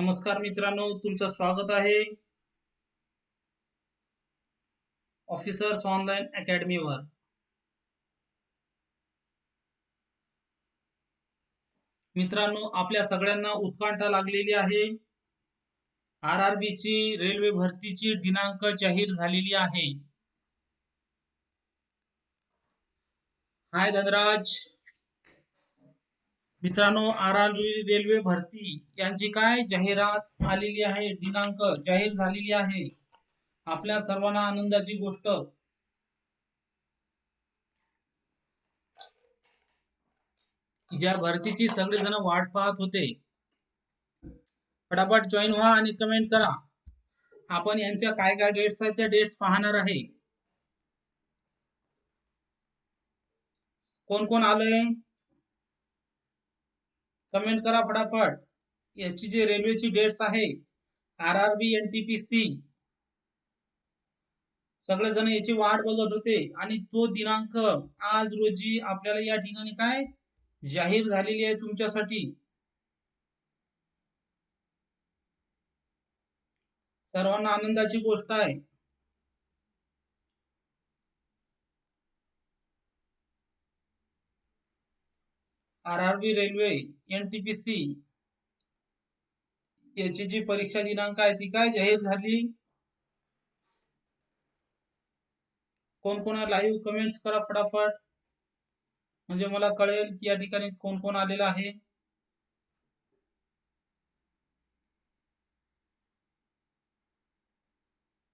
नमस्कार मित्रांनो तुमचं स्वागत आहे. ऑफिसर्स ऑनलाईन अकॅडमीवर मित्रांनो आपल्या सगळ्यांना उत्कंठा लागलेली आहे. आर आर बी ची रेल्वे भरतीची दिनांक जाहीर झालेली आहे. हाय धनराज. मित्रांनो आर आर रेल्वे भरती. यांची काय जाहिरात आलेली आहे? दिनांक जाहीर झालेली आहे. आपल्या सर्वांना आनंदाची गोष्ट. ज्या भरतीची सगळेजण वाट पाहत होते. फटाफट जॉईन व्हा आणि कमेंट करा. आपण यांच्या काय काय डेट्स आहेत त्या डेट्स पाहणार आहे. कोण कोण आलंय? कमेंट करा फटाफट. याची जी रेल्वेची डेट्स आहे R R B N T P C. सगळेजण याची वाट बघत होते. आणि तो दिनांक आज रोजी आपल्याला या ठिकाणी काय? जाहीर झालेली आहे तुमच्यासाठी. सर्वांना आनंदाची गोष्ट आहे. R R B railway N T P C याची जी परीक्षा दिनांक आहे ती काय जाहीर झाली? कोण कोण लाईव्ह कमेंट्स करा फटाफट. म्हणजे मला कळेल की या ठिकाणी कोण कोण आलेलं आहे.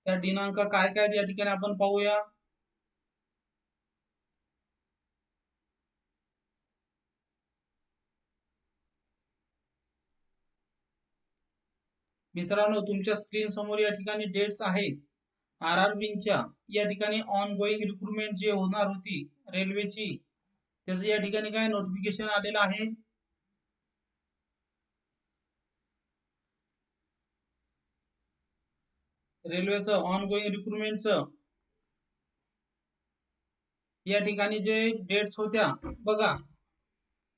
त्या दिनांक काय काय या ठिकाणी आपण पाहूया. मित्रांनो तुमच्या स्क्रीन समोर या ठिकाणी डेट्स आहेत. आर आर बीच्या या ठिकाणी ऑन गोईंग रिक्रुटमेंट जे होणार होती रेल्वेची त्याचं या ठिकाणी काय नोटिफिकेशन आलेलं आहे? रेल्वेचं ऑन गोईंग रिक्रुटमेंटचं या ठिकाणी जे डेट्स होत्या बघा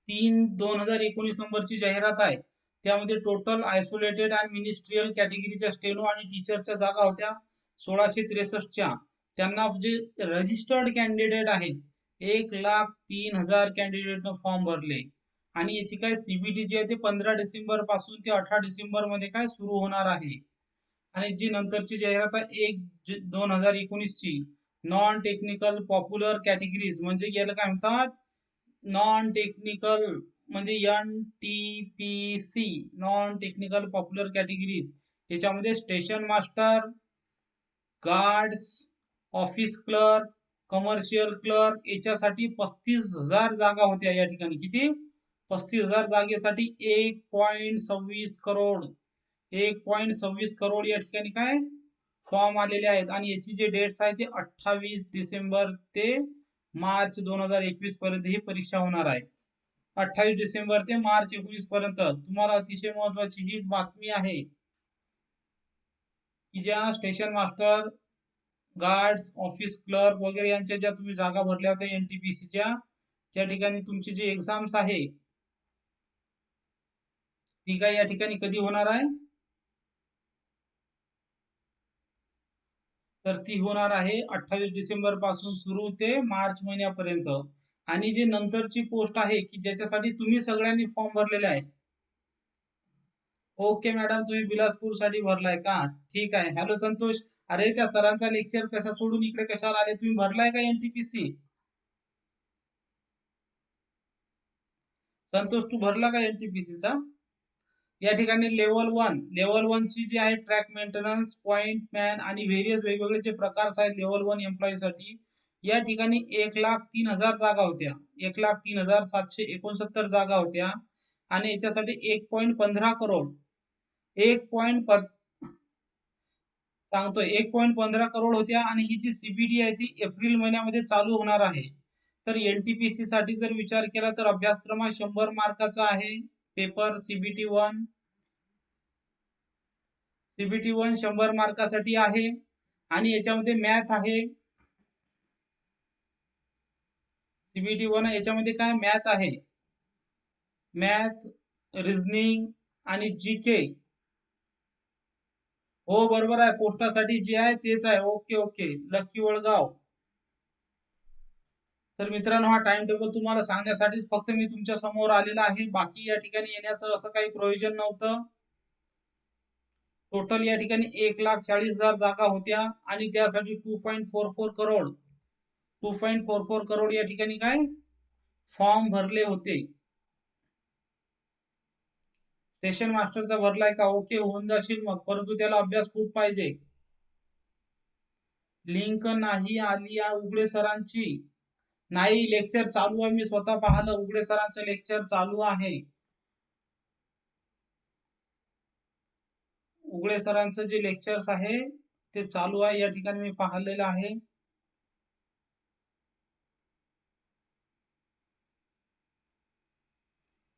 तीन दोन हजार एकोणीस नंबरची जाहिरात आहे. त्यामध्ये टोटल आयसोलेटेड हो, आणि मिनिस्ट्रियल कॅटेगरीच्या स्टेनो आणि टीचरच्या जागा होत्या सोळाशे त्रेसष्टच्या. त्यांना जे रजिस्टर्ड कॅन्डिडेट आहेत एक लाख तीन हजार कॅन्डिडेटनं फॉर्म भरले. आणि याची काय सीबीटी जी आहे ते पंधरा डिसेंबरपासून ते अठरा डिसेंबरमध्ये काय सुरू होणार आहे? आणि जी नंतरची जाहिरात आहे एक दोन हजार एकोणीस ची नॉन टेक्निकल पॉप्युलर कॅटेगरीज म्हणजे याला काय म्हणतात? नॉन टेक्निकल म्हणजे N T P C non technical popular categories याच्यामध्ये station master guards office clerk commercial clerk याच्यासाठी पस्तीस हजार जागा होत्या या ठिकाणी. किती? पस्तीस हजार जागेसाठी एक पॉइंट सव्वीस करोड. एक पॉइंट सव्वीस करोड या ठिकाणी काय? फॉर्म आलेले आहेत. आणि याची जे डेट्स आहे ते अठ्ठावीस डिसेंबर ते मार्च दोन हजार एकवीस पर्यंत ही परीक्षा होणार आहे. अठ्ठावीस डिसेंबर ते मार्च एकोणीस पर्यंत. तुम्हाला अतिशय महत्वाची ही बातमी आहे. की ज्या station master guards office clerk वगैरे यांच्या ज्या तुम्ही जागा भरल्या होत्या एनटीपीसीच्या त्या ठिकाणी तुमची जी एक्झाम्स आहे ती काय या ठिकाणी कधी होणार आहे? तर ती होणार आहे अठ्ठावीस डिसेंबरपासून सुरू ते मार्च महिन्यापर्यंत. आणि जे नंतरची पोस्ट आहे की ज्याच्यासाठी तुम्ही सगळ्यांनी फॉर्म भरलेले आहे. ओके मॅडम तुम्ही बिलासपूरसाठी भरलाय का? ठीक आहे. हॅलो संतोष. अरे त्या सरांचा लेक्चर कसा सोडून इकडे कशाला आले? तुम्ही भरलाय का एनटीपीसी संतोष तू भरला का एनटीपीसीचा या ठिकाणी लेवल वन लेवल वन ची जी आहे ट्रॅक मेंटेनन्स पॉइंट मॅन आणि व्हेरियस वेगवेगळे जे प्रकार आहेत लेवल वन एम्प्लॉईसाठी साठी या ठिकाणी एक लाख तीन हजार जागा होत्या. एक लाख तीन हजार सातशे एकोणसत्तर जागा होत्या. आणि याच्यासाठी एक पॉईंट पंधरा करोड. एक पॉइंट सांगतो एक पॉईंट पंधरा करोड होत्या आणि ही जी सीबीडी आहे ती एप्रिल महिन्यामध्ये चालू होणार आहे. तर एनटीपीसी साठी जर विचार केला तर अभ्यासक्रम हा शंभर मार्काचा आहे. Paper CBT one. CBT one शंभर मार्कासाठी आहे. आणि याच्यामध्ये मॅथ आहे. सीबीटी वन याच्यामध्ये काय मॅथ आहे? मॅथ रिझनिंग आणि जी के हो बरोबर आहे. पोस्टासाठी जे आहे तेच आहे. Okay okay. लक्की वळगाव. तर मित्रांनो हा टाइम टेबल तुम्हाला सांगण्यासाठीच फक्त मी तुमच्यासमोर आलेला आहे. बाकी या ठिकाणी येण्याचं असं काही प्रयोजन नव्हतं. टोटल या ठिकाणी एक लाख चाळीस हजार जागा होत्या आणि त्यासाठी two point four four crore two point four four crore या ठिकाणी काय? फॉर्म भरले होते. स्टेशन मास्टरचा भरलाय का? ओके होऊन जाशील मग. परंतु त्याला अभ्यास खूप पाहिजे. लिंक नाही आली या उघडे सरांची. नाही लेक्चर चालू आहे. मी स्वतः पाहिलं. उघडे सरांचं लेक्चर चालू आहे. उघडे सरांचं जे लेक्चर्स आहे ते चालू आहे. या ठिकाणी मी पाहिलेलं आहे.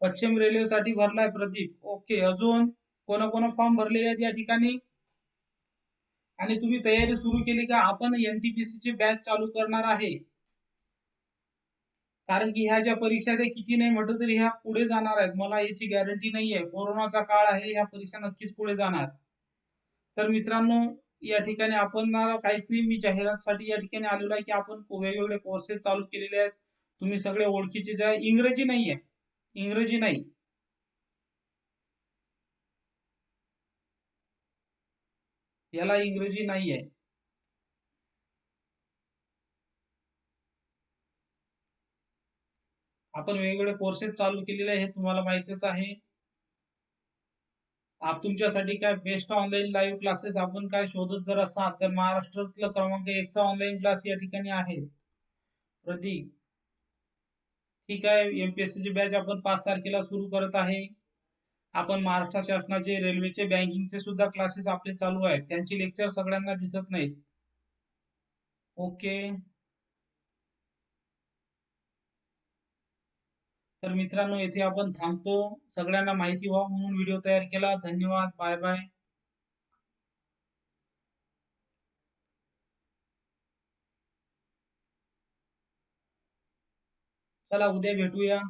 पश्चिम रेल्वेसाठी भरलाय प्रदीप. ओके अजून कोण फॉर्म भरले आहेत या ठिकाणी? आणि तुम्ही तयारी सुरू केली का? आपण एनटीपीसी ची बॅच चालू करणार आहे. कारण की ह्या ज्या परीक्षा त्या किती नाही म्हटलं तरी ह्या पुढे जाणार आहेत. मला याची गॅरंटी नाही आहे कोरोनाचा काळ आहे ह्या परीक्षा नक्कीच पुढे जाणार. तर मित्रांनो या ठिकाणी आपण काहीच नाही मी जाहिरातसाठी या ठिकाणी आलेलो आहे की आपण वेगवेगळे कोर्सेस चालू केलेले आहेत. तुम्ही सगळे ओळखीचे जे आहे इंग्रजी नाही आहे इंग्रजी नाही. याला इंग्रजी नाही आहे आपण वेगवेगळे कोर्सेस चालू केलेले आहे हे तुम्हाला माहितीच आहे. आप तुमच्यासाठी काय बेस्ट ऑनलाईन लाईव्ह क्लासेस आपण काय शोधत जर असाल तर महाराष्ट्रातला क्रमांक एकचा ऑनलाईन क्लास या ठिकाणी आहे. प्रतीक ठीक आहे एमपीएससीची बॅच आपण पाच तारखेला सुरू करत आहे. आपण महाराष्ट्र शासनाचे रेल्वेचे बँकिंगचे सुद्धा क्लासेस आपले चालू आहेत. त्यांची लेक्चर सगळ्यांना दिसत नाहीत. ओके. तर मित्रांनो येथे आपण थांबतो. सगळ्यांना माहिती व्हावं म्हणून व्हिडिओ तयार केला. धन्यवाद. बाय बाय चला उद्या भेटूया.